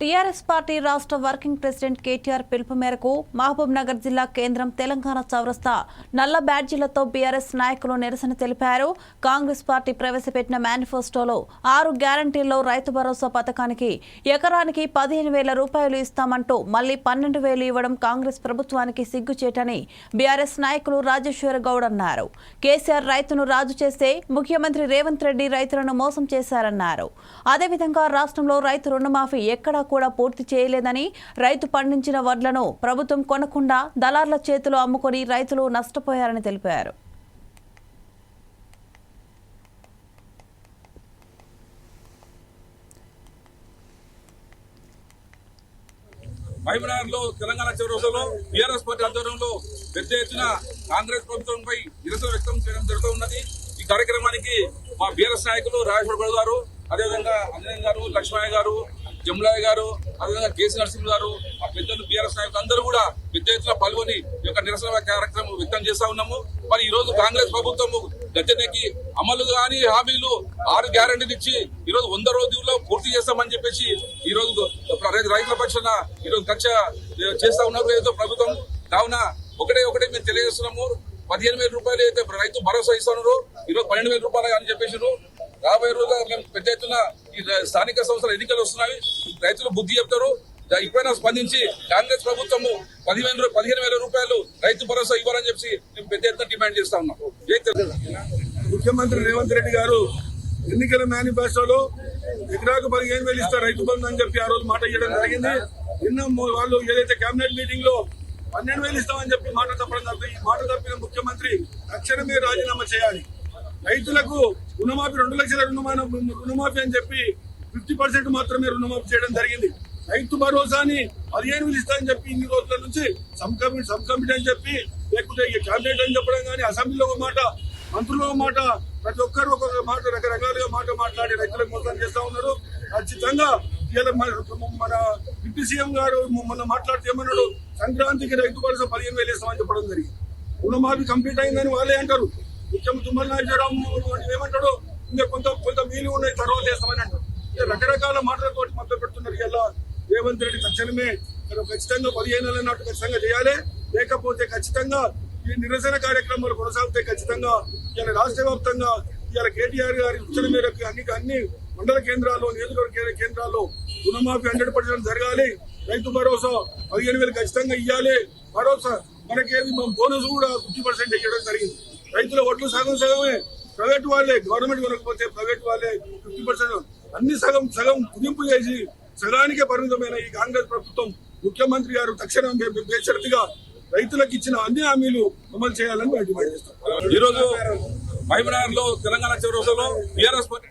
TRS party రాష్ట్ర working president KTR పిలుపు మేరకు మహబూబ్ నగర్ జిల్లా కేంద్రం తెలంగాణ చౌరస్తా నల్ల బ్యాడ్జీలతో బీఆర్ఎస్ నాయకులు నిరసన తెలిపారు. కాంగ్రెస్ పార్టీ ప్రవేశపెట్టిన మేనిఫెస్టోలో ఆరు గ్యారంటీల్లో రైతు భరోసా పథకానికి ఎకరానికి పదిహేను వేల రూపాయలు ఇస్తామంటూ మళ్ళీ పన్నెండు వేలు ఇవ్వడం కాంగ్రెస్ ప్రభుత్వానికి సిగ్గుచేటని బీఆర్ఎస్ నాయకులు రాజేశ్వర గౌడ్ అన్నారు. కేసీఆర్ రైతును రాజు చేస్తే ముఖ్యమంత్రి రేవంత్ రెడ్డి రైతులను మోసం చేశారన్నారు. అదేవిధంగా రాష్ట్రంలో రైతు రుణమాఫీ ఎక్కడా కూడా పూర్తి చేయలేదని రైతు పండించిన వడ్లను ప్రభుత్వం కొనకుండా దళార్ల చేతిలో అమ్ముకొని రైతులు నష్టపోయారని తెలిపారు. మహబూబ్నగర్లో తెలంగాణ చౌరస్లో బీఆర్ఎస్ పార్టీ ఆధ్వర్యంలో పెద్ద ఎత్తున కాంగ్రెస్ ప్రభుత్వంపై నిరసన వ్యక్తం చేయడం జరుగుతూ ఉన్నది. ఈ కార్యక్రమానికి మా బీఆర్ఎస్ నాయకులు రాజేశ్వర గారు అదేవిధంగా అంజనయ్య గారు లక్ష్మయ్య గారు జములయ్య గారు అదేవిధంగా కేసీ నరసింహ గారు మా పెద్దలు బీఆర్ఎస్ నాయకులు అందరూ కూడా పెద్ద ఎత్తున పాల్గొని యొక్క నిరసన కార్యక్రమం వ్యక్తం చేస్తా ఉన్నాము. మరి ఈ రోజు కాంగ్రెస్ ప్రభుత్వం గద్దెనెక్కి అమలు కాని హామీలు ఆరు గ్యారంటీలు ఇచ్చి ఈ రోజు వంద రోజుల్లో పూర్తి చేస్తామని చెప్పేసి ఈ రోజు రైతు- రైతుల పక్షాన ఈ రోజు కక్ష చేస్తా ఉన్నారు ఏదో ప్రభుత్వం. కావున ఒకటే ఒకటే మేము తెలియజేస్తున్నాము. పదిహేను వేల రూపాయలు అయితే రైతు భరోసా ఇస్తున్నారు. ఈరోజు పన్నెండు వేల రూపాయలు అని చెప్పేసి రాబోయే రోజుల్లో మేము పెద్ద ఎత్తున ఈ స్థానిక సంస్థల ఎన్నికలు వస్తున్నాయి. రైతులు బుద్ధి చెప్తారు. ఇప్పుడైనా స్పందించి కాంగ్రెస్ ప్రభుత్వము పదిహేను పదిహేను వేల రూపాయలు రైతు భరోసా ఇవ్వాలని చెప్పి మేము పెద్ద ఎత్తున డిమాండ్ చేస్తా ఉన్నాం. ముఖ్యమంత్రి రేవంత్ రెడ్డి గారు ఎన్నికల మేనిఫెస్టోలో ఎకరాకు పదిహేను వేలు ఇస్తారు రైతు బంధు అని చెప్పి ఆ రోజు మాట ఇవ్వడం జరిగింది. నిన్న వాళ్ళు ఏదైతే కేబినెట్ మీటింగ్లో పన్నెండు వేలు ఇస్తామని చెప్పి మాట తప్పడం తప్ప ఈ మాట తప్పిన ముఖ్యమంత్రి తక్షణమే రాజీనామా చేయాలి. రైతులకు రుణమాఫీ రెండు లక్షల రుణమాన రుణమాఫీ అని చెప్పి ఫిఫ్టీ పర్సెంట్ మాత్రమే రుణమాఫీ చేయడం జరిగింది. రైతు భరోసాని పదిహేను వేలు ఇస్తామని చెప్పి ఇన్ని రోజుల నుంచి సబ్ కమిటీ సబ్ కమిటీ అని చెప్పి లేకుంటే క్యాబినెట్ అని చెప్పడం కానీ అసెంబ్లీలో ఒక మాట మంత్రులు ఒక మాట ప్రతి ఒక్కరు ఒక్కొక్క మాట రకరకాలుగా మాట మాట్లాడి రైతులకు మోసం చేస్తా ఉన్నారు. ఖచ్చితంగా మన- మన డిప్యూటీ సీఎం గారు మొన్న మాట్లాడితే ఏమన్నాడు? సంక్రాంతికి రైతు భరోసా పదిహేను వేలు ఇస్తామని చెప్పడం జరిగింది. రుణమాఫీ కంప్లీట్ అయిందని వాళ్ళే అంటారు. ముఖ్యమంత్రి తుమ్మల నాగేశ్వరరావు ఏమంటాడు? ఇంకా కొంత కొంత మీలు ఉన్నాయి తర్వాత వేస్తామని అంటారు ఇక రకరకాల మాటలతో మొదలు పెడుతున్నారు ఇలా రేవంత్ రెడ్డి తక్షణమే. ఖచ్చితంగా పదిహేను నెలల నాటు ఖచ్చితంగా చేయాలి. లేకపోతే ఖచ్చితంగా ఈ నిరసన కార్యక్రమాలు కొనసాగితే ఖచ్చితంగా ఇలా రాష్ట్ర వ్యాప్తంగా ఇలా కేటీఆర్ గారి సూచన మేరకు అన్ని అన్ని మండల కేంద్రాల్లో నియోజకవర్గ కేంద్రాల్లో రుణమాఫీ హండ్రెడ్ పర్సెంట్ జరగాలి. రైతు భరోసా పదిహేను వేలు ఖచ్చితంగా ఇవ్వాలి భరోసా మనకేది బోనస్ కూడా ఫిఫ్టీ పర్సెంట్ ఇవ్వడం జరిగింది. రైతుల ఓట్లు సగం సగమే. ప్రైవేట్ వాళ్ళే గవర్నమెంట్ కొనకపోతే ప్రైవేట్ వాళ్ళే ఫిఫ్టీ పర్సెంట్. అన్ని సగం సగం కుదింపు చేసి సగానికే పరిమితమైన ఈ కాంగ్రెస్ ప్రభుత్వం ముఖ్యమంత్రి గారు తక్షణం బే- బేషరతుగా రైతులకు ఇచ్చిన అన్ని హామీలు అమలు చేయాలని మేము డిమాండ్ చేస్తాం ఈ రోజు మహబూబ్నగర్లో తెలంగాణ చౌరస్లో టీఆర్ఎస్ పార్టీ